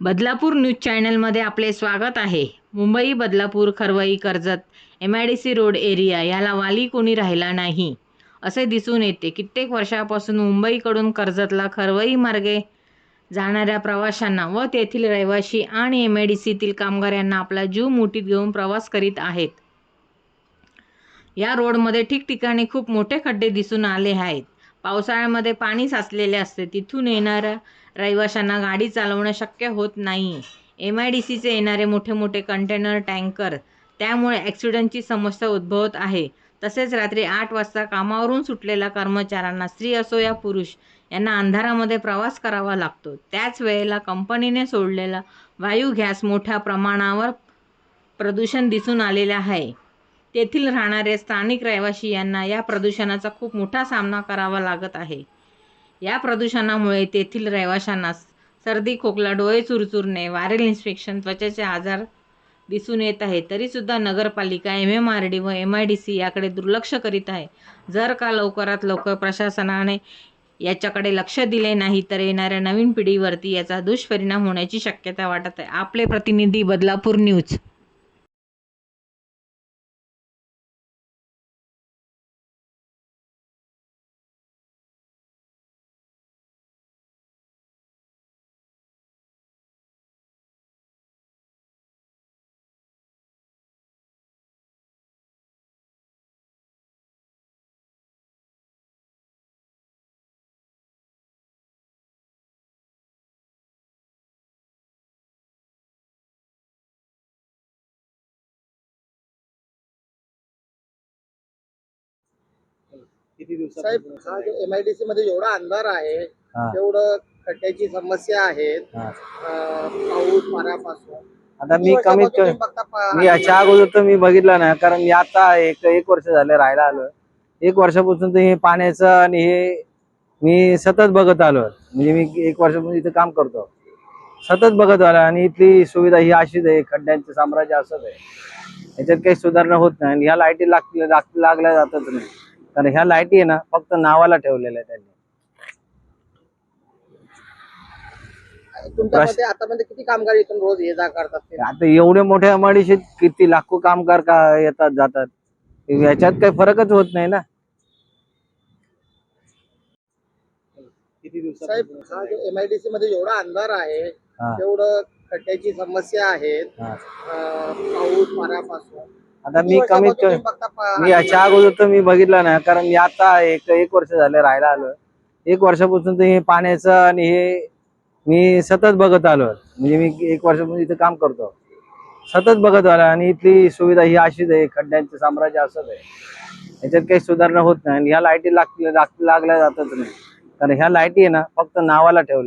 Badlapur news चॅनलमध्ये आपले स्वागत आहे. Mumbai Badlapur Kharvai Karjat M I D C road area याला वाली कोणी राहिला नाही. असे दिसून येते. कित्येक वर्षापासून मुंबईकडून कर्जतला खरवई मार्गे जाणाऱ्या प्रवाशांना व तेथील रहिवासी आणि एम आय डी सीतील कामगारांना आपला जीव मुठीत घेऊन प्रवास करीत आहेत. या रोडमध्ये ठिकठिकाणी खूप मोठे खड्डे दिसून आले आहेत. पावसाळ्यामध्ये पाणी साचलेले असते. तिथून येणाऱ्या रहिवाशांना गाडी चालवणं शक्य होत नाही. एम आय डी सीचे येणारे मोठे मोठे कंटेनर टँकर त्यामुळे ॲक्सिडेंटची समस्या उद्भवत आहे. तसेच रात्री आठ वाजता कामावरून सुटलेल्या कर्मचाऱ्यांना स्त्री असो या पुरुष यांना अंधारामध्ये प्रवास करावा लागतो. त्याच वेळेला कंपनीने सोडलेला वायू गॅस मोठ्या प्रमाणावर प्रदूषण दिसून आलेले आहे. तेथील राहणारे स्थानिक रहिवासी यांना या प्रदूषणाचा खूप मोठा सामना करावा लागत आहे. या प्रदूषणामुळे तेथील रहिवाशांना सर्दी खोकला डोळे चुरचुरणे व्हायरल इन्फेक्शन त्वचेचे आजार दिसून येत आहे. तरीसुद्धा नगरपालिका एम एम आर डी व एम आय डी सी याकडे दुर्लक्ष करीत आहे. जर का लवकरात लवकर प्रशासनाने याच्याकडे लक्ष दिले नाही तर येणाऱ्या नवीन पिढीवरती याचा दुष्परिणाम होण्याची शक्यता वाटत आहे. आपले प्रतिनिधी बदलापूर न्यूज. किती दिवसात साहेब हा जो एमआयडीसी मध्ये एवढा अंधार आहे हा. तेवढं खड्ड्याची समस्या हा. अं, पाऊस पाण्यापासून. आता मी कमीत कमी मी याच्या अगोदर तर मी बघितलं ना कारण मी आता एक एक वर्ष झाले राहायला आलो एक वर्षापासून तर हे पाण्याचं आणि हे मी सतत बघत आलो म्हणजे मी एक वर्षापासून इथं काम करतो. सतत बघत आलो आणि इथली सुविधा ही अशीच आहे खड्ड्यांचं साम्राज्य असंच आहे. याच्यात काही सुधारणा होत नाही आणि ह्या लाईटी लागल्या लाग- लागल्या जातच नाही. कारण ह्या लाईटी आहे ना फक्त नावाला ठेवलेल्या आहे त्यांनी तुमच्या मते आतापर्यंत किती कामगार इथून रोज ये जा करतात ते? आता एवढे मोठ्या अमाडीशीत किती लाखो कामगार का येतात जातात याच्यात काही फरकच होत नाही ना किती दिवसात साहेब हा जो एमआयडीसी मध्ये एवढा अंधार आहे हा. तेवढं खड्ड्याची समस्या आहेत हा. अं, पाऊस पाण्यापासून आता मी कमीत कमी मी याच्या अगोदर तर मी बघितलं ना कारण मी आता एक एक वर्ष झाले राहायला आलो एक वर्षापासून तर हे पाण्याचं आणि हे मी सतत बघत आलो म्हणजे मी एक वर्षापासून इथं काम करतो. सतत बघत आलो आणि इथली सुविधा ही अशीच आहे खड्ड्यांचं साम्राज्य असंच आहे. याच्यात काही सुधारणा होत नाही आणि ह्या लाईटी लागल्या लाग- लागल्या जातच नाही. कारण ह्या लाईटी आहे ना फक्त नावाला ठेवल्या